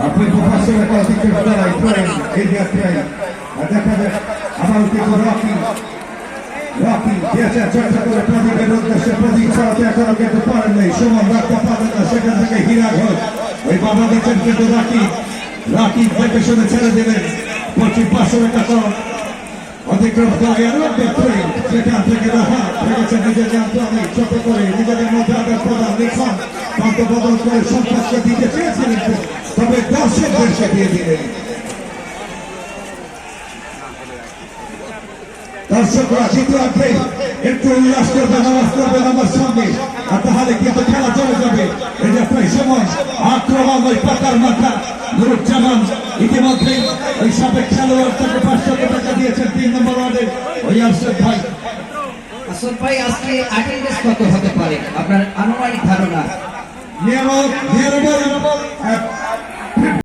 আপনি প্রফেসর একটা অতিক্রম দাঁড়াই করেন এরিয়া ট্রেন আর দেখা যাক আমার কিন্তু রকি রকি দিয়েছে চেষ্টা করে প্রদীপের উদ্দেশ্যে প্রদীপ ছড়াতে এখনও কিন্তু পারেন নাই। সমান রাখতে পারেন না সেখান থেকে হীরা ঘোষ। ওই বাবা দিচ্ছেন কিন্তু রাকি। রাকি দেখে শুনে ছেড়ে দিলেন পঁচিশ পাঁচশো টাকা অতিক্রম করে আরও দেখুন সেখান থেকে দেখা ভেবেছে নিজেকে আন্তরিক ছোট করে নিজেদের মধ্যে আগে প্রধান লিখন বদল করে সম্পর্কে দিতে চেয়েছিলেন। তবে দর্শকদের দিয়ে দিলেন দর্শকরা দ্বিতীয়ার্ধে একটু উল্লাস করবে নামাজ করবেন আমার সঙ্গে আর তাহলে কিন্তু খেলা চলে যাবে। এটা প্রায় সময় আক্রমণ ওই পাতার মাথা নুরুজ্জামান ইতিমধ্যে ওই সাবেক খেলোয়াড় তাকে পাঁচশো টাকা দিয়েছেন তিন নম্বর ওয়ার্ডে। ওই আরশাদ ভাই। আসল ভাই আজকে অ্যাটেন্ডেন্স কত হতে পারে? আপনার আনুমানিক ধারণা? নিয়ামক নিয়ামক।